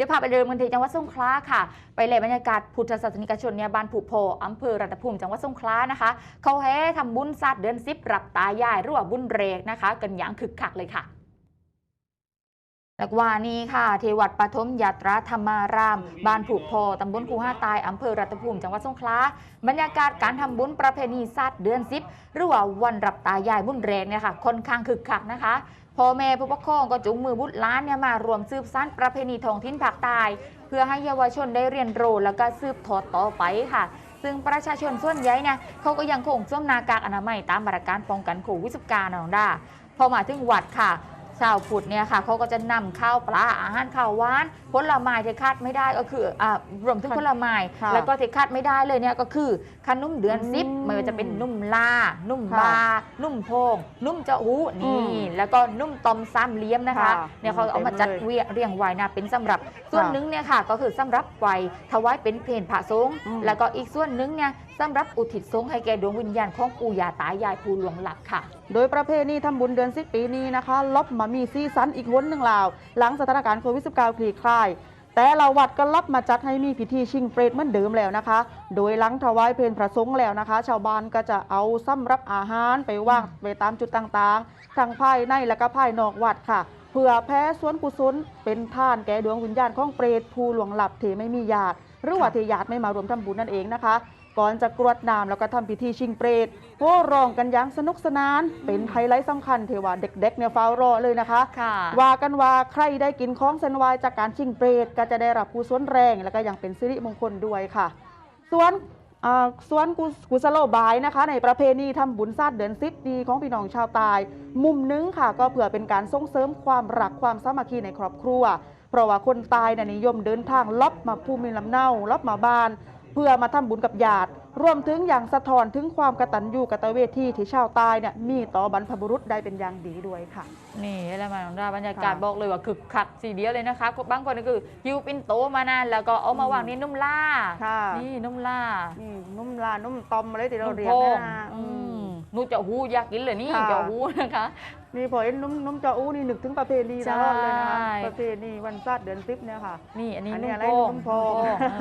ดี๋ยวพาไปเดิมกันที่จังหวัดสงขลาค่ะ ไปเลยบรรยากาศพุทธศาสนิกชนเนี่ยบ้านผูโพอำเภอรัตภูมิจังหวัดสงขลานะคะ เขาแห่ทำบุญศาสตร์เดือนซิบรับตายายหรือว่าบุญเรกนะคะ กันอย่างคึกคักเลยค่ะ แล้วว่านี้ค่ะที่วัดปฐมยาตราธรรมาราม บ้านผูกโพตำบลคูห้าตาย อำเภอรัตภูมิ จังหวัดสงขลา บรรยากาศการทำบุญประเพณีศาสตร์เดือนซิบหรือว่าวันรับตายายบุญแรงเนี่ยค่ะ ค่อนข้างคึกคักนะคะ พ่อแม่ผู้ปกครองก็จุงมือบุตรล้านเนี่ยมารวมสืบสานประเพณีท้องถิ่นภาคใต้ เพื่อให้เยาวชนได้เรียนรู้แล้วก็สืบทอดต่อไปค่ะซึ่งประชาชนส่วนใหญ่เนี่ยเขาก็ยังคงสวมหน้ากากอนามัยตามมาตรการป้องกันโควิด -19 นะน้องด้าพอมาถึงวัดค่ะ ชาวพุทธเนี่ยค่ะเขาก็จะนำข้าวปลาอาหารข้าวหวานผลไม้ที่คาดไม่ได้ก็คืออ่ารวมถึงผลไม้ค่ะแล้วก็ที่คาดไม่ได้เลยเนี่ยก็คือขนมเดือนซิปอืมไม่ว่าจะเป็นนุ่มลา นุ่มค่ะบา นุ่มโพง นุ่มเจ้าหูอืนี่มแล้วก็นุ่มตอมซ้ำเลี้ยมนะคะค่ะเนี่ยเขาเอามาจัดเต็มเลยเวียเรียงไว้นะเป็นสำหรับส่วนค่ะหนึ่งเนี่ยค่ะก็คือสำหรับไว้ถวายเป็นเพลพระสงฆ์อืมแล้วก็อีกส่วนหนึ่งเนี่ย สำหรับอุทิศสงให้แก่ดวงวิญญาณของปู่ย่าตายายผู้หลวงหลับค่ะ โดยประเพณีทำบุญเดือนสิบปีนี้นะคะลบมามีซีซันอีกวนหนึ่งลาว หลังสถานการณ์โควิด -19 คลี่คลายแต่ละวัดก็รับมาจัดให้มีพิธีชิงเปรตเหมือนเดิมแล้วนะคะ โดยหลังถวายเพลพระสงฆ์แล้วนะคะ ชาวบ้านก็จะเอาสำรับอาหารไปวางไปตามจุดต่างๆ ทั้งภายในและก็ภายนอกวัดค่ะ เพื่อแพ้สวนกุศลเป็นท่านแก่ดวงวิญญาณของเปรตผู้หลวงหลับที่ไม่มีญาติหรือว่าที่ญาติไม่มารวมทำบุญนั่นเองนะคะ ก่อนจะกรวดน้ำแล้วก็ทำพิธีชิงเปรตโห่ร้องกันอย่างสนุกสนาน เป็นไฮไลท์สำคัญที่ว่าเด็กๆเนี่ยเฝ้ารอเลยนะคะ ค่ะว่ากันว่าใครได้กินของเส้นไหวจากการชิงเปรตก็จะได้รับกุศลแรงแล้วก็ยังเป็นสิริมงคลด้วยค่ะ ส่วนอ่าส่วนกุกุศโลบายนะคะ ในประเพณีทำบุญศาสตร์เดือนสิบดีของพี่น้องชาวใตาย มุมหนึงค่ะ ก็เพื่อเป็นการส่งเสริมความรักความสามัคคีในครอบครัว เพราะว่าคนตายน่ะนิยมเดินทางลอบมาภูมิลำเนาลอบมาบ้าน เพื่อมาทำบุญกับญาติ รวมถึงอย่างสะท้อนถึงความกตัญญูกตเวทีที่ชาวใตายเนี่ยมีต่อบรรพบุรุษได้เป็นอย่างดีด้วยค่ะ นี่แล้วมาของเราบรรยากาศค่ะบอกเลยว่าคึกคักสีเดียวเลยนะคะบางคนก็คือยูปินโตมานานแล้วก็เอามาวางนี่นุ่มล่าค่ะนี่นุ่มล่านี่นุ่มลานุ่มตอมอะไรที่เรานุ่มเรียโพนงนะอืมนูจะหูอยากกินเลยนี่ค่ะจะหูนะคะนี่พอเห็นนุ่มนุ่มเจาอู้นี่นึกถึงประเพณีตลอดเลยนะคะใช่ประเพณีวันศาสตร์เดือนสิบเนี่ยค่ะ นี่อันนี้อันนี้นุ่มอะไรโพงนุ่มโพงนุ่มโพง